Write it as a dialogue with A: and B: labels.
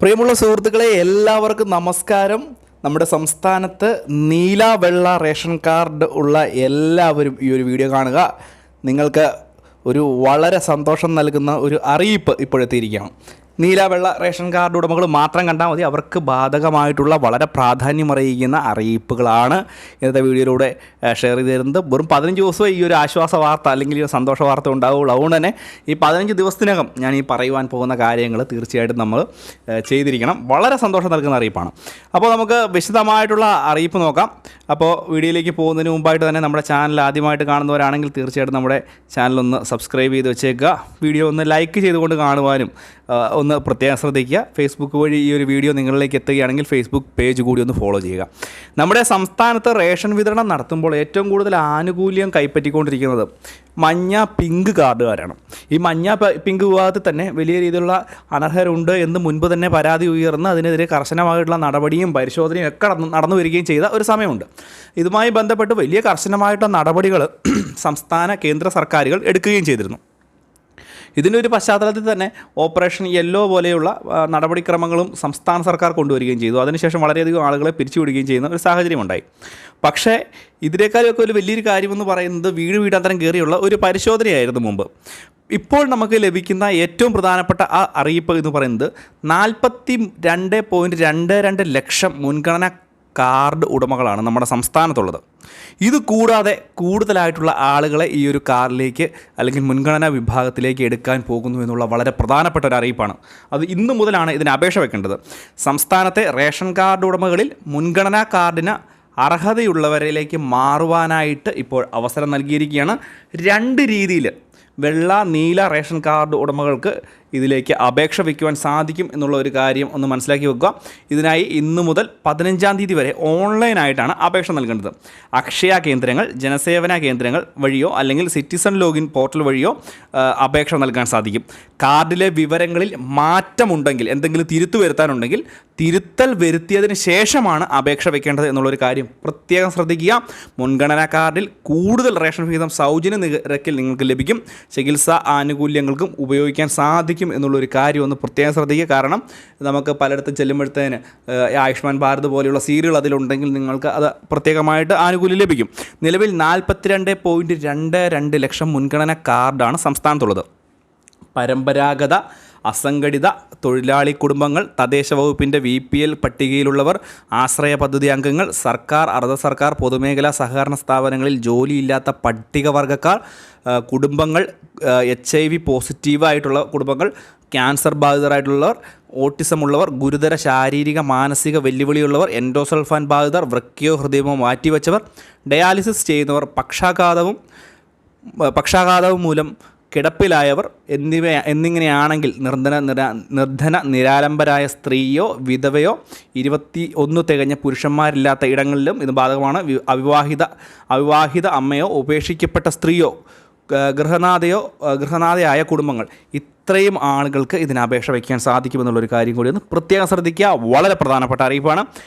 A: പ്രിയമുള്ള സുഹൃത്തുക്കളെ എല്ലാവർക്കും നമസ്കാരം. നമ്മുടെ സംസ്ഥാനത്ത് നീല വെള്ള റേഷൻ കാർഡ് ഉള്ള എല്ലാവരും ഈ ഒരു വീഡിയോ കാണുക. നിങ്ങൾക്ക് ഒരു വളരെ സന്തോഷം നൽകുന്ന ഒരു അറിയിപ്പ് ഇപ്പോഴെത്തിയിരിക്കുകയാണ്. നീല വെള്ള റേഷൻ കാർഡ് ഉടമകൾ മാത്രം കണ്ടാൽ മതി. അവർക്ക് ബാധകമായിട്ടുള്ള വളരെ പ്രാധാന്യമറിയിക്കുന്ന അറിയിപ്പുകളാണ് ഇന്നത്തെ വീഡിയോയിലൂടെ ഷെയർ ചെയ്ത് തരുന്നത് വെറും പതിനഞ്ച് ദിവസമേ ഈ ഒരു ആശ്വാസ വാർത്ത അല്ലെങ്കിൽ ഈ ഒരു സന്തോഷ വാർത്ത ഉണ്ടാവുകയുള്ളൂ അതുകൊണ്ട് തന്നെ ഈ പതിനഞ്ച് ദിവസത്തിനകം ഞാൻ ഈ പറയുവാൻ പോകുന്ന കാര്യങ്ങൾ തീർച്ചയായിട്ടും നമ്മൾ ചെയ്തിരിക്കണം. വളരെ സന്തോഷം നൽകുന്ന അറിയിപ്പാണ്. അപ്പോൾ നമുക്ക് വിശദമായിട്ടുള്ള അറിയിപ്പ് നോക്കാം. അപ്പോൾ വീഡിയോയിലേക്ക് പോകുന്നതിന് മുമ്പായിട്ട് തന്നെ നമ്മുടെ ചാനൽ ആദ്യമായിട്ട് കാണുന്നവരാണെങ്കിൽ തീർച്ചയായിട്ടും നമ്മുടെ ചാനലൊന്ന് സബ്സ്ക്രൈബ് ചെയ്ത് വെച്ചേക്കുക. വീഡിയോ ഒന്ന് ലൈക്ക് ചെയ്തുകൊണ്ട് കാണുവാനും ആ, ഒന്ന് പ്രത്യേകം ശ്രദ്ധിക്കുക. ഫേസ്ബുക്ക് വഴി ഈ ഒരു വീഡിയോ നിങ്ങളിലേക്ക് എത്തുകയാണെങ്കിൽ ഫേസ്ബുക്ക് പേജ് കൂടി ഒന്ന് ഫോളോ ചെയ്യുക. നമ്മുടെ സംസ്ഥാനത്ത് റേഷൻ വിതരണം നടത്തുമ്പോൾ ഏറ്റവും കൂടുതൽ ആനുകൂല്യം കൈപ്പറ്റിക്കൊണ്ടിരിക്കുന്നത് മഞ്ഞ പിങ്ക് കാർഡുകാരാണ്. ഈ മഞ്ഞ പിങ്ക് വിഭാഗത്തിൽ തന്നെ വലിയ രീതിയിലുള്ള അനർഹരുണ്ട് എന്ന് മുൻപ് തന്നെ പരാതി ഉയർന്ന് അതിനെതിരെ കർശനമായിട്ടുള്ള നടപടിയും പരിശോധനയും ഒക്കെ നടന്നു വരികയും ചെയ്ത ഒരു സമയമുണ്ട്. ഇതുമായി ബന്ധപ്പെട്ട് വലിയ കർശനമായിട്ടുള്ള നടപടികൾ സംസ്ഥാന കേന്ദ്ര സർക്കാരുകൾ എടുക്കുകയും ചെയ്തിരുന്നു. ഇതിന്റെ ഒരു പശ്ചാത്തലത്തിൽ തന്നെ ഓപ്പറേഷൻ യെല്ലോ പോലെയുള്ള നടപടിക്രമങ്ങളും സംസ്ഥാന സർക്കാർ കൊണ്ടുവരികയും ചെയ്തു. അതിനുശേഷം വളരെയധികം ആളുകളെ പിരിച്ചുവിടുകയും ചെയ്യുന്ന ഒരു സാഹചര്യമുണ്ടായി. പക്ഷേ ഇതിനേക്കാളൊക്കെ ഒരു വലിയൊരു കാര്യമെന്ന് പറയുന്നത് വീട് വീടാന്തരം കയറിയുള്ള ഒരു പരിശോധനയായിരുന്നു മുമ്പ്. ഇപ്പോൾ നമുക്ക് ലഭിക്കുന്ന ഏറ്റവും പ്രധാനപ്പെട്ട ആ അറിയിപ്പ് എന്ന് പറയുന്നത് നാൽപ്പത്തി രണ്ട് പോയിന്റ് രണ്ട് രണ്ട് ലക്ഷം മുൻഗണന കാർഡ് ഉടമകളാണ് നമ്മുടെ സംസ്ഥാനത്തുള്ളത്. ഇത് കൂടാതെ കൂടുതലായിട്ടുള്ള ആളുകളെ ഈ ഒരു കാറിലേക്ക് അല്ലെങ്കിൽ മുൻഗണനാ വിഭാഗത്തിലേക്ക് എടുക്കാൻ പോകുന്നു എന്നുള്ള വളരെ പ്രധാനപ്പെട്ട ഒരു അറിയിപ്പാണ്. അത് ഇന്നു മുതലാണ് ഇതിന് അപേക്ഷ വെക്കേണ്ടത്. സംസ്ഥാനത്തെ റേഷൻ കാർഡ് ഉടമകളിൽ മുൻഗണനാ കാർഡിന് അർഹതയുള്ളവരിലേക്ക് മാറുവാനായിട്ട് ഇപ്പോൾ അവസരം നൽകിയിരിക്കുകയാണ്. രണ്ട് രീതിയിൽ വെള്ള നീല റേഷൻ കാർഡ് ഉടമകൾക്ക് ഇതിലേക്ക് അപേക്ഷ വയ്ക്കുവാൻ സാധിക്കും എന്നുള്ള ഒരു കാര്യം ഒന്ന് മനസ്സിലാക്കി വെക്കുക. ഇതിനായി ഇന്ന് മുതൽ പതിനഞ്ചാം തീയതി വരെ ഓൺലൈനായിട്ടാണ് അപേക്ഷ നൽകേണ്ടത്. അക്ഷയ കേന്ദ്രങ്ങൾ ജനസേവന കേന്ദ്രങ്ങൾ വഴിയോ അല്ലെങ്കിൽ സിറ്റിസൺ ലോഗിൻ പോർട്ടൽ വഴിയോ അപേക്ഷ നൽകാൻ സാധിക്കും. കാർഡിലെ വിവരങ്ങളിൽ മാറ്റമുണ്ടെങ്കിൽ എന്തെങ്കിലും തിരുത്തു വരുത്താനുണ്ടെങ്കിൽ തിരുത്തൽ വരുത്തിയതിന് ശേഷമാണ് അപേക്ഷ വയ്ക്കേണ്ടത് എന്നുള്ളൊരു കാര്യം പ്രത്യേകം ശ്രദ്ധിക്കുക. മുൻഗണനാ കാർഡിൽ കൂടുതൽ റേഷൻ വിഹിതം സൗജന്യ നിരക്കിൽ നിങ്ങൾക്ക് ലഭിക്കും. ചികിത്സാ ആനുകൂല്യങ്ങൾക്കും ഉപയോഗിക്കാൻ സാധിക്കും. എന്നുള്ളൊരു കാര്യം ഒന്ന് പ്രത്യേകം ശ്രദ്ധിക്കുക. കാരണം നമുക്ക് പലയിടത്തും ചെല്ലുമ്പോഴത്തേന് ആയുഷ്മാൻ ഭാരത് പോലെയുള്ള സീരിയൽ അതിലുണ്ടെങ്കിൽ നിങ്ങൾക്ക് അത് പ്രത്യേകമായിട്ട് ആനുകൂല്യം ലഭിക്കും. നിലവിൽ നാൽപ്പത്തിരണ്ട് പോയിന്റ് രണ്ട് രണ്ട് ലക്ഷം മുൻഗണന കാർഡാണ് സംസ്ഥാനത്തുള്ളത്. പരമ്പരാഗത അസംഘടിത തൊഴിലാളി കുടുംബങ്ങൾ തദ്ദേശ വകുപ്പിന്റെ വി പി എൽ പട്ടികയിലുള്ളവർ ആശ്രയ പദ്ധതി അംഗങ്ങൾ സർക്കാർ അർദ്ധ സർക്കാർ പൊതുമേഖലാ സഹകരണ സ്ഥാപനങ്ങളിൽ ജോലിയില്ലാത്ത പട്ടികവർഗക്കാർ കുടുംബങ്ങൾ എച്ച് ഐ വി പോസിറ്റീവായിട്ടുള്ള കുടുംബങ്ങൾ ക്യാൻസർ ബാധിതരായിട്ടുള്ളവർ ഓട്ടിസം ഉള്ളവർ ഗുരുതര ശാരീരിക മാനസിക വെല്ലുവിളിയുള്ളവർ എൻഡോസൾഫാൻ ബാധിതർ വൃക്കയോ ഹൃദയമോ മാറ്റിവെച്ചവർ ഡയാലിസിസ് ചെയ്യുന്നവർ പക്ഷാഘാതവും പക്ഷാഘാതവും മൂലം കിടപ്പിലായവർ എന്നിവ എന്നിങ്ങനെയാണെങ്കിൽ നിർധന നിരാ നിർധന നിരാലംബരായ സ്ത്രീയോ വിധവയോ ഇരുപത്തി ഒന്ന് തികഞ്ഞ പുരുഷന്മാരില്ലാത്ത ഇടങ്ങളിലും ഇത് ബാധകമാണ്. അവിവാഹിത അവിവാഹിത അമ്മയോ ഉപേക്ഷിക്കപ്പെട്ട സ്ത്രീയോ ഗൃഹനാഥയോ ഗൃഹനാഥയായ കുടുംബങ്ങൾ ഇത്രയും ആളുകൾക്ക് ഇതിന് അപേക്ഷ വയ്ക്കാൻ സാധിക്കുമെന്നുള്ളൊരു കാര്യം കൂടി ഒന്ന് പ്രത്യേകം ശ്രദ്ധിക്കുക. വളരെ പ്രധാനപ്പെട്ട അറിയിപ്പാണ്.